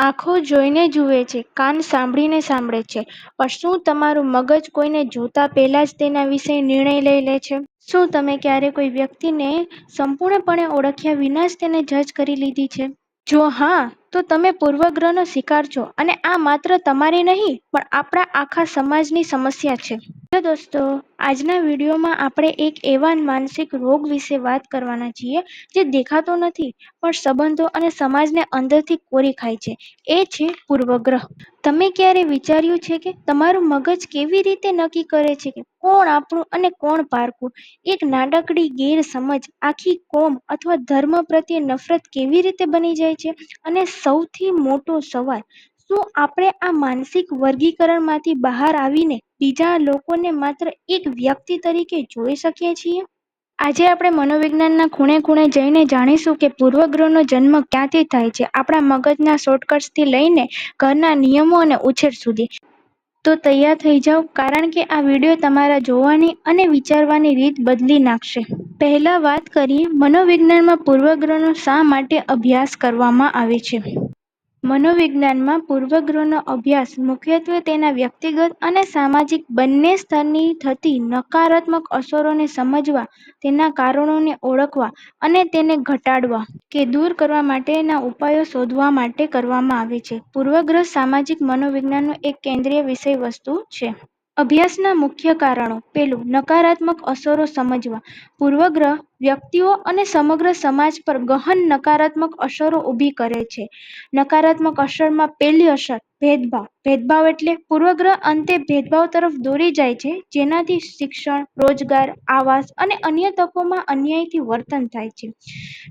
આંખો જોઈને જુએ છે, કાન સાંભળીને સાંભળે છે, પણ શું તમારું મગજ કોઈને જોતા પહેલાં જ તેના વિશે નિર્ણય લઈ લે છે? શું તમે ક્યારેય કોઈ વ્યક્તિને સંપૂર્ણપણે ઓળખ્યા વિના જ તેને જજ કરી લીધી છે? જો હા, તો તમે પૂર્વગ્રહનો શિકાર છો અને આ માત્ર તમારી નહીં, પણ આપણા આખા સમાજની સમસ્યા છે. હેલો દોસ્તો, આજના વિડીયોમાં આપણે એક એવા માનસિક રોગ વિશે વાત કરવાના છીએ જે દેખાતો નથી પણ સંબંધો અને સમાજને અંદરથી કોરી ખાય છે. એ છે પૂર્વગ્રહ. તમે ક્યારે વિચાર્યું છે કે તમારું મગજ કેવી રીતે નક્કી કરે છે કે કોણ આપણું અને કોણ પારકું? એક નાનકડી ગેરસમજ આખી કોમ અથવા ધર્મ પ્રત્યે નફરત કેવી રીતે બની જાય છે? અને સૌથી મોટો સવાલ, શું આપણે આ માનસિક વર્ગીકરણમાંથી બહાર આવીને બીજા લોકોને માત્ર એક વ્યક્તિ તરીકે જોઈ શકીએ છીએ? આજે આપણે મનોવિજ્ઞાનના ખૂણે-ખૂણે જઈને જાણીશું કે પૂર્વગ્રહનો જન્મ ક્યાંથી થાય છે, આપણા મગજના શોર્ટકટ્સથી લઈને ઘરના નિયમો અને ઉછેર સુધી. તો તૈયાર થઈ જાવ, કારણ કે આ વીડિયો તમારા જોવાની અને વિચારવાની રીત બદલી નાખશે. પહેલા વાત કરીએ મનોવિજ્ઞાનમાં પૂર્વગ્રહનો શા માટે અભ્યાસ કરવામાં આવે છે. મનોવિજ્ઞાનમાં પૂર્વગ્રહનો અભ્યાસ મુખ્યત્વે તેના વ્યક્તિગત અને સામાજિક બંને સ્તરની થતી નકારાત્મક અસરોને સમજવા, તેના કારણોને ઓળખવા અને તેને ઘટાડવા કે દૂર કરવા માટેના ઉપાયો શોધવા માટે કરવામાં આવે છે. પૂર્વગ્રહ સામાજિક મનોવિજ્ઞાનનો એક કેન્દ્રીય વિષયવસ્તુ છે. અભ્યાસના મુખ્ય કારણો પેલું, નકારાત્મક અસરો સમજવા. પૂર્વગ્રહ વ્યક્તિઓ અને સમગ્ર સમાજ પર ગહન નકારાત્મક અસરો ઊભી કરે છે. નકારાત્મક અસરમાં પેલી અસર, ભેદભાવ. ભેદભાવ એટલે પૂર્વગ્રહ અંતે ભેદભાવ તરફ દોરી જાય છે, જેનાથી શિક્ષણ, રોજગાર, આવાસ અને અન્ય તકોમાં અન્યાયથી વર્તન થાય છે.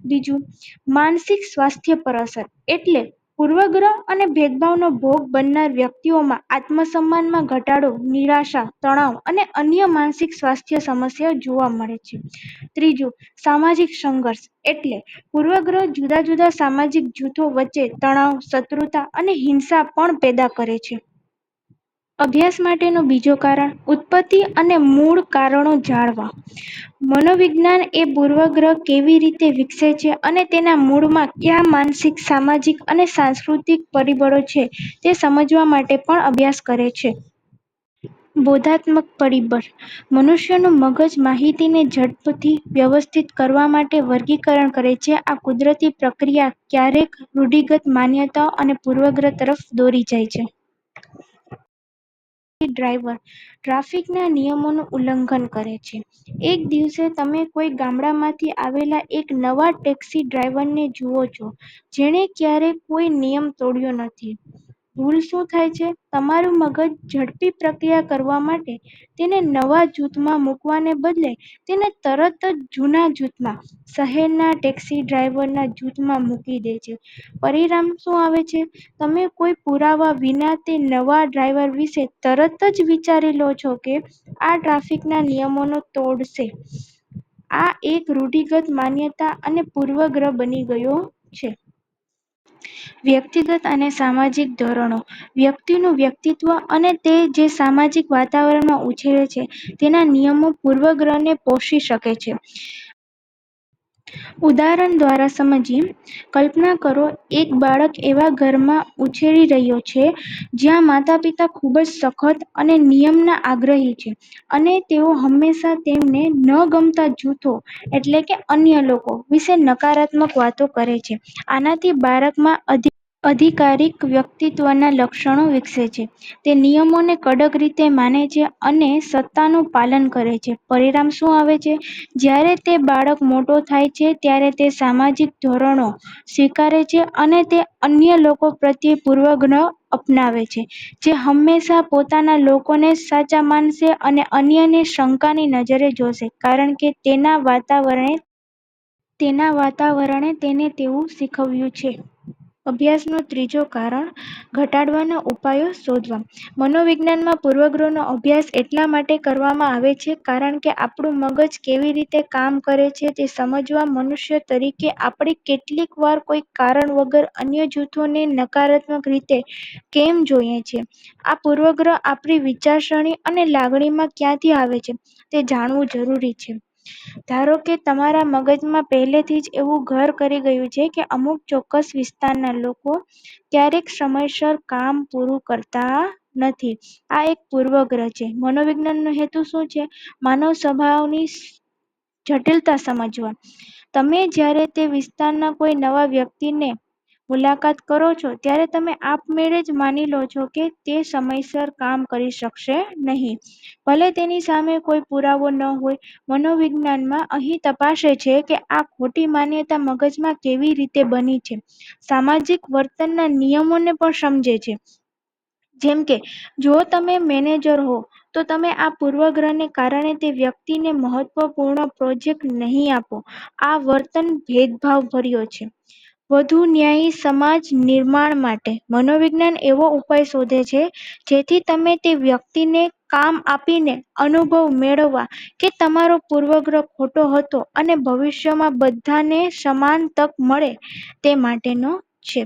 બીજું, માનસિક સ્વાસ્થ્ય પર અસર, એટલે પૂર્વગ્રહ અને ભેદભાવનો ભોગ બનનાર વ્યક્તિઓમાં આત્મસન્માનમાં ઘટાડો, નિરાશા, તણાવ અને અન્ય માનસિક સ્વાસ્થ્ય સમસ્યાઓ જોવા મળે છે. ત્રીજું, સામાજિક સંઘર્ષ, એટલે પૂર્વગ્રહ જુદા જુદા સામાજિક જૂથો વચ્ચે તણાવ, શત્રુતા અને હિંસા પણ પેદા કરે છે. અભ્યાસ માટેનો બીજો કારણ, ઉત્પત્તિ અને મૂળ કારણો જાણવા. મનોવિજ્ઞાન એ પૂર્વગ્રહ કેવી રીતે વિકસે છે અને તેના મૂળમાં કયા માનસિક, સામાજિક અને સાંસ્કૃતિક પરિબળો છે તે સમજવા માટે પણ અભ્યાસ કરે છે. બોધાત્મક પરિબળ, મનુષ્યનું મગજ માહિતીને ઝડપથી વ્યવસ્થિત કરવા માટે વર્ગીકરણ કરે છે. આ કુદરતી પ્રક્રિયા ક્યારેક રૂઢિગત માન્યતાઓ અને પૂર્વગ્રહ તરફ દોરી જાય છે. ડ્રાઈવર ટ્રાફિકના નિયમોનું ઉલ્લંઘન કરે છે. એક દિવસે તમે કોઈ ગામડામાંથી આવેલા એક નવા ટેક્સી ડ્રાઈવરને જુઓ છો, જેણે ક્યારેય કોઈ નિયમ તોડ્યો નથી. ભૂલ શું થાય છે? તમારું મગજ ઝડપી પ્રક્રિયા કરવા માટે તેને નવા જૂથમાં મૂકવાને બદલે તેને તરત જ જૂના જૂથમાં, શહેરના ટેક્સી ડ્રાઈવરના જૂથમાં મૂકી દે છે. પરિણામ શું આવે છે? તમે કોઈ પુરાવા વિના તે નવા ડ્રાઈવર વિશે તરત જ વિચારી લો છો કે આ ટ્રાફિકના નિયમોનો તોડશે. આ એક રૂઢિગત માન્યતા અને પૂર્વગ્રહ બની ગયો છે. વ્યક્તિગત અને સામાજિક ધોરણો, વ્યક્તિનું વ્યક્તિત્વ અને તે જે સામાજિક વાતાવરણમાં ઉછરે છે તેના નિયમો પૂર્વગ્રહને પોષી શકે છે. ઉદાહરણ દ્વારા સમજીએ. કલ્પના કરો એક બાળક એવા ઘરમાં ઉછરી રહ્યો છે જ્યાં માતાપિતા ખૂબ જ સખત અને નિયમના આગ્રહી છે અને તેઓ હંમેશા તેમને ન ગમતા જૂથો એટલે કે અન્ય લોકો વિશે નકારાત્મક વાતો કરે છે. આનાથી બાળકમાં અધિકારીક વ્યક્તિત્વના લક્ષણો વિકસે છે. તે નિયમોને કડક રીતે માને છે અને સત્તાનું પાલન કરે છે. પરિણામ શું આવે છે? જ્યારે તે બાળક મોટો થાય છે ત્યારે તે સામાજિક ધોરણો સ્વીકારે છે અને તે અન્ય લોકો પ્રત્યે પૂર્વગ્રહ અપનાવે છે, જે હંમેશા પોતાના લોકોને સાચા માનશે અને અન્યને શંકાની નજરે જોશે કારણ કે તેના વાતાવરણે તેને તેવું શીખવ્યું છે. અભ્યાસનું ત્રીજો કારણ, ઘટાડવાના ઉપાયો શોધવા. મનોવિજ્ઞાનમાં પૂર્વગ્રહનો અભ્યાસ એટલા માટે કરવામાં આવે છે કારણ કે આપણું મગજ કેવી રીતે કામ કરે છે તે સમજવા મનુષ્ય તરીકે આપણે કેટલીકવાર કોઈ કારણ વગર અન્ય જૂથોને નકારાત્મક રીતે કેમ જોઈએ છે આ પૂર્વગ્રહ આપણી વિચારસરણી અને લાગણીમાં ક્યાંથી આવે છે તે જાણવું જરૂરી છે. ધારો કે તમારા મગજમાં પહેલેથી જ એવું ઘર કરી ગયું છે કે અમુક ચોક્કસ વિસ્તારના લોકો ક્યારેક સમયસર કામ પૂરું કરતા નથી. આ એક પૂર્વગ્રહ છે. મનોવિજ્ઞાનનો હેતુ શું છે? માનવ સ્વભાવની જટિલતા સમજવા. તમે જ્યારે તે વિસ્તારના કોઈ નવા વ્યક્તિને મુલાકાત કરો છો, ત્યારે તમે આપમેળે જ માની લો છો કે તે સમયસર કામ કરી શકશે નહીં. ભલે તેની સામે કોઈ પુરાવો ન હોય, મનોવિજ્ઞાનમાં અહીં તપાસે છે કે આ ખોટી માન્યતા મગજમાં કેવી રીતે બની છે. સામાજિક વર્તનના નિયમોને પણ સમજે છે. જેમ કે, જો તમે મેનેજર હો, તો તમે આ પૂર્વગ્રહને કારણે તે વ્યક્તિને મહત્વપૂર્ણ પ્રોજેક્ટ નહીં આપો. આ વર્તન ભેદભાવ ભર્યો છે. વધુ ન્યાયી સમાજ નિર્માણ માટે મનોવિજ્ઞાન એવો ઉપાય શોધે છે, જેથી તમે તે વ્યક્તિને કામ આપીને અનુભવ મેળવવા કે તમારો પૂર્વગ્રહ ખોટો હતો અને ભવિષ્યમાં બધાને સમાન તક મળે તે માટેનો છે.